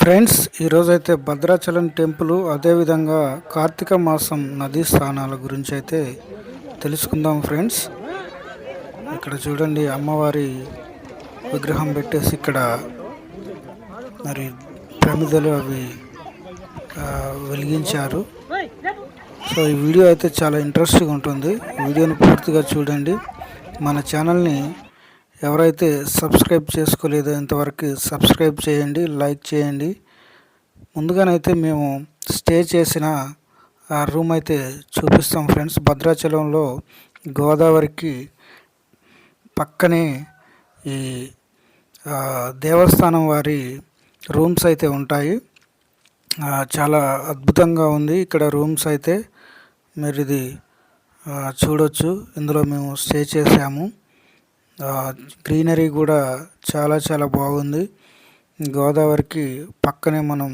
Friends ఈరోజైతే Bhadrachalam temple అదేవిధంగా కార్తీక మాసం నదీ స్థానాల గురించి అయితే తెలుసుకుందాం ఫ్రెండ్స్. ఇక్కడ చూడండి అమ్మవారి విగ్రహం పెట్టేసి ఇక్కడ మరి ప్రమిదలు అవి వెలిగించారు. సో ఈ వీడియో అయితే చాలా ఇంట్రెస్టింగ్ ఉంటుంది. వీడియోని పూర్తిగా చూడండి. మన ఛానల్ని ఎవరైతే సబ్స్క్రైబ్ చేసుకోలేదో ఇంతవరకు సబ్స్క్రైబ్ చేయండి లైక్ చేయండి. ముందుగానైతే మేము స్టే చేసిన ఆ రూమ్ అయితే చూపిస్తాం ఫ్రెండ్స్. భద్రాచలంలో గోదావరికి పక్కనే ఈ దేవస్థానం వారి రూమ్స్ అయితే ఉంటాయి. చాలా అద్భుతంగా ఉంది. ఇక్కడ రూమ్స్ అయితే మీరు ఇది చూడొచ్చు. ఇందులో మేము స్టే చేసాము గ్రీనరీ కూడా చాలా చాలా బాగుంది. గోదావరికి పక్కనే మనం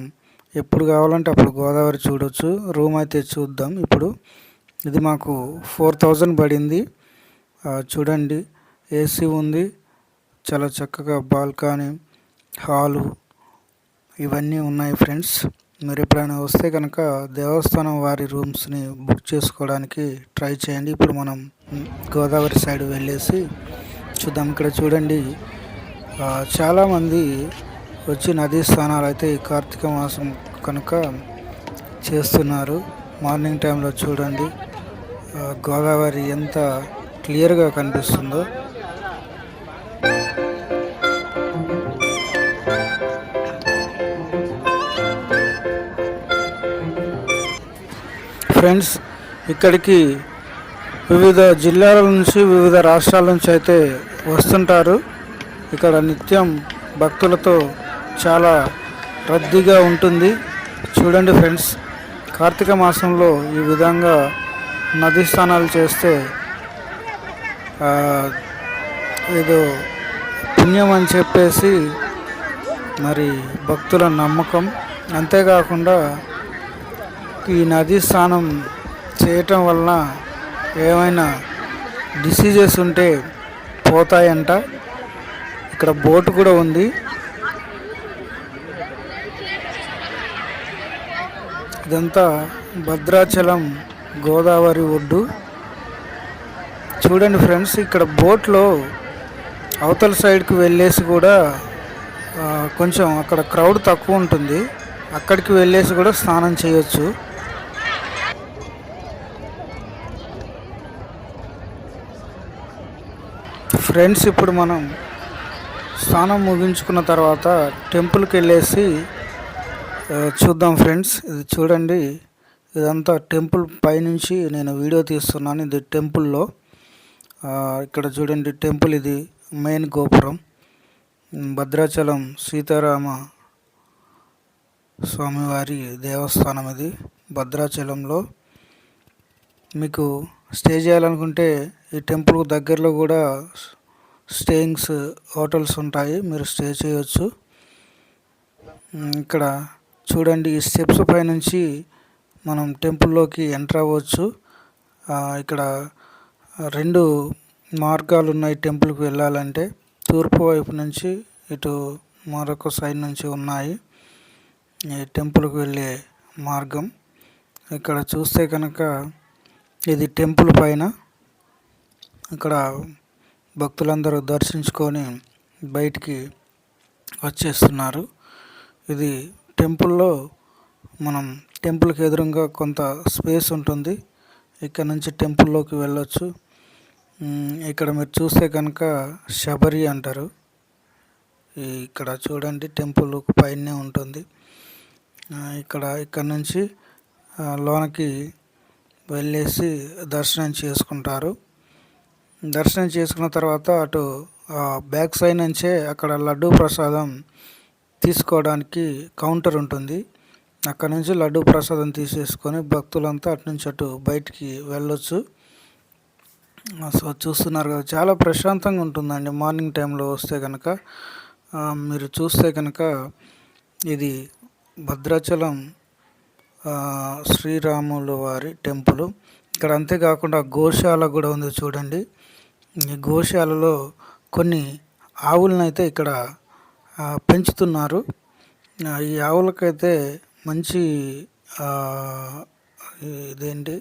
ఎప్పుడు కావాలంటే అప్పుడు గోదావరి చూడొచ్చు. రూమ్ అయితే చూద్దాం ఇప్పుడు. ఇది మాకు ఫోర్ థౌజండ్ పడింది. చూడండి. ఏసీ ఉంది. చాలా చక్కగా బాల్కనీ హాలు ఇవన్నీ ఉన్నాయి ఫ్రెండ్స్. మీరు ఎప్పుడైనా వస్తే కనుక దేవస్థానం వారి రూమ్స్ని బుక్ చేసుకోవడానికి ట్రై చేయండి. ఇప్పుడు మనం గోదావరి సైడ్ వెళ్ళేసి చూద్దాం. ఇక్కడ చూడండి. చాలామంది వచ్చి నదీ స్నానాలు అయితే ఈ కార్తీక మాసం కనుక చేస్తున్నారు. మార్నింగ్ టైంలో చూడండి. గోదావరి ఎంత క్లియర్గా కనిపిస్తుందో. ఫ్రెండ్స్ ఇక్కడికి వివిధ జిల్లాల నుంచి వివిధ రాష్ట్రాల నుంచి అయితే వస్తుంటారు. ఇక్కడ నిత్యం భక్తులతో చాలా రద్దీగా ఉంటుంది. చూడండి ఫ్రెండ్స్ కార్తీక మాసంలో ఈ విధంగా నదీ స్నానాలు చేస్తే ఏదో పుణ్యం అని చెప్పేసి మరి భక్తుల నమ్మకం. అంతేకాకుండా ఈ నదీ స్నానం చేయటం వలన ఏమైనా డిసీజెస్ ఉంటే పోతాయంట. ఇక్కడ బోటు కూడా ఉంది. ఇదంతా భద్రాచలం గోదావరి ఒడ్డు. చూడండి ఫ్రెండ్స్ ఇక్కడ బోట్లో అవతల సైడ్కి వెళ్ళేసి కూడా కొంచెం అక్కడ క్రౌడ్ తక్కువ ఉంటుంది. అక్కడికి వెళ్ళేసి కూడా స్నానం చేయొచ్చు. ఫ్రెండ్స్ ఇప్పుడు మనం స్నానం ముగించుకున్న తర్వాత టెంపుల్కి వెళ్ళేసి చూద్దాం ఫ్రెండ్స్. ఇది చూడండి ఇదంతా టెంపుల్ పైనుంచి నేను వీడియో తీస్తున్నాను. ఇది టెంపుల్లో ఇక్కడ చూడండి టెంపుల్ ఇది మెయిన్ గోపురం. భద్రాచలం సీతారామ స్వామివారి దేవస్థానం ఇది భద్రాచలంలో. మీకు స్టే చేయాలనుకుంటే ఈ టెంపుల్ దగ్గరలో కూడా స్టేయింగ్స్ హోటల్స్ ఉంటాయి. మీరు స్టే చేయొచ్చు. ఇక్కడ చూడండి ఈ స్టెప్స్ పైనుంచి మనం టెంపుల్లోకి ఎంటర్ అవ్వచ్చు. ఇక్కడ రెండు మార్గాలు ఉన్నాయి టెంపుల్కి వెళ్ళాలంటే. తూర్పు వైపు నుంచి ఇటు మరొక సైడ్ నుంచి ఉన్నాయి. ఈ టెంపుల్కి వెళ్ళే మార్గం. ఇక్కడ చూస్తే కనుక ఇది టెంపుల్ పైన. ఇక్కడ భక్తులందరూ దర్శించుకొని బయటికి వచ్చేస్తున్నారు. ఇది టెంపుల్లో మనం టెంపుల్కి ఎదురుగా కొంత స్పేస్ ఉంటుంది. ఇక్కడ నుంచి టెంపుల్లోకి వెళ్ళొచ్చు. ఇక్కడ మీరు చూస్తే కనుక శబరి అంటారు. ఇక్కడ చూడండి టెంపుల్ పైనే ఉంటుంది. ఇక్కడ ఇక్కడ నుంచి లోనకి వెళ్ళేసి దర్శనం చేసుకుంటారు. దర్శనం చేసుకున్న తర్వాత అటు బ్యాక్ సైడ్ నుంచే అక్కడ లడ్డూ ప్రసాదం తీసుకోవడానికి కౌంటర్ ఉంటుంది. అక్కడ నుంచి లడ్డూ ప్రసాదం తీసేసుకొని భక్తులంతా అటు నుంచి అటు బయటికి వెళ్ళొచ్చు. సో చూస్తున్నారు కదా చాలా ప్రశాంతంగా ఉంటుందండి మార్నింగ్ టైంలో వస్తే కనుక మీరు చూస్తే కనుక ఇది భద్రాచలం శ్రీరాములు వారి టెంపుల్. ఇక్కడ అంతేకాకుండా గోశాల కూడా ఉంది చూడండి. గోశాలలో కొన్ని ఆవులను అయితే ఇక్కడ పెంచుతున్నారు. ఈ ఆవులకైతే మంచి ఇదేంటి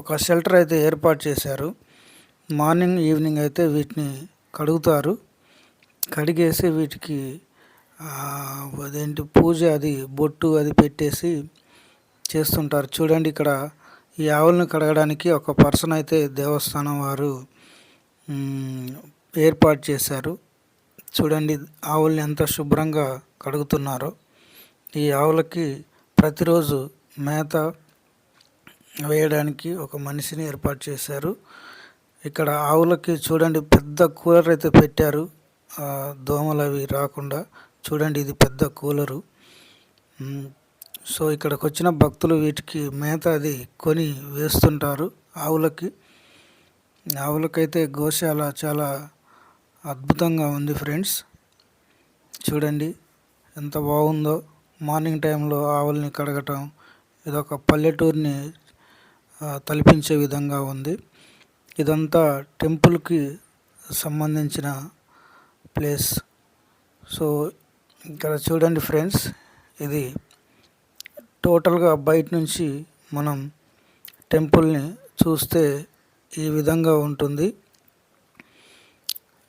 ఒక షెల్టర్ అయితే ఏర్పాటు చేశారు. మార్నింగ్ ఈవినింగ్ అయితే వీటిని కడుగుతారు. కడిగేసి వీటికి అదేంటి పూజ అది బొట్టు అది పెట్టేసి చేస్తుంటారు. చూడండి ఇక్కడ ఈ ఆవులను కడగడానికి ఒక పర్సన్ అయితే దేవస్థానం వారు ఏర్పాటు చేశారు. చూడండి ఆవుల్ని ఎంత శుభ్రంగా కడుగుతున్నారో. ఈ ఆవులకి ప్రతిరోజు మేత వేయడానికి ఒక మనిషిని ఏర్పాటు చేశారు. ఇక్కడ ఆవులకి చూడండి పెద్ద కూలర్ అయితే పెట్టారు. దోమలు అవి రాకుండా. చూడండి ఇది పెద్ద కూలరు. సో ఇక్కడికి వచ్చిన భక్తులు వీటికి మేత అది కొని వేస్తుంటారు ఆవులకి. ఆవులకైతే గోశాల చాలా అద్భుతంగా ఉంది ఫ్రెండ్స్. చూడండి ఎంత బాగుందో. మార్నింగ్ టైంలో ఆవుల్ని కడగటం ఇదొక పల్లెటూరిని తలిపించే తలపించే విధంగా ఉంది. ఇదంతా టెంపుల్కి సంబంధించిన ప్లేస్. సో ఇక్కడ చూడండి ఫ్రెండ్స్ ఇది టోటల్గా బయట నుంచి మనం టెంపుల్ని చూస్తే ఈ విధంగా ఉంటుంది.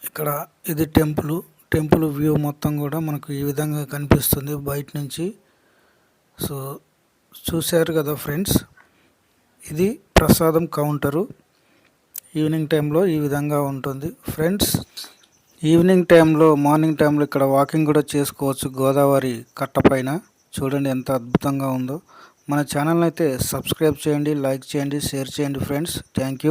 ఇక్కడ ఇది టెంపుల్. టెంపుల్ వ్యూ మొత్తం కూడా మనకు ఈ విధంగా కనిపిస్తుంది బయట నుంచి. సో చూశారు కదా ఫ్రెండ్స్? ఇది ప్రసాదం కౌంటరు. ఈవినింగ్ టైంలో ఈ విధంగా ఉంటుంది. ఫ్రెండ్స్ ఈవినింగ్ టైంలో మార్నింగ్ టైంలో ఇక్కడ వాకింగ్ కూడా చేసుకోవచ్చు గోదావరి కట్ట పైన. చూడండి ఎంత అద్భుతంగా ఉందో. మన ఛానల్ అయితే సబ్స్క్రైబ్ చేయండి లైక్ చేయండి షేర్ చేయండి ఫ్రెండ్స్. Thank you.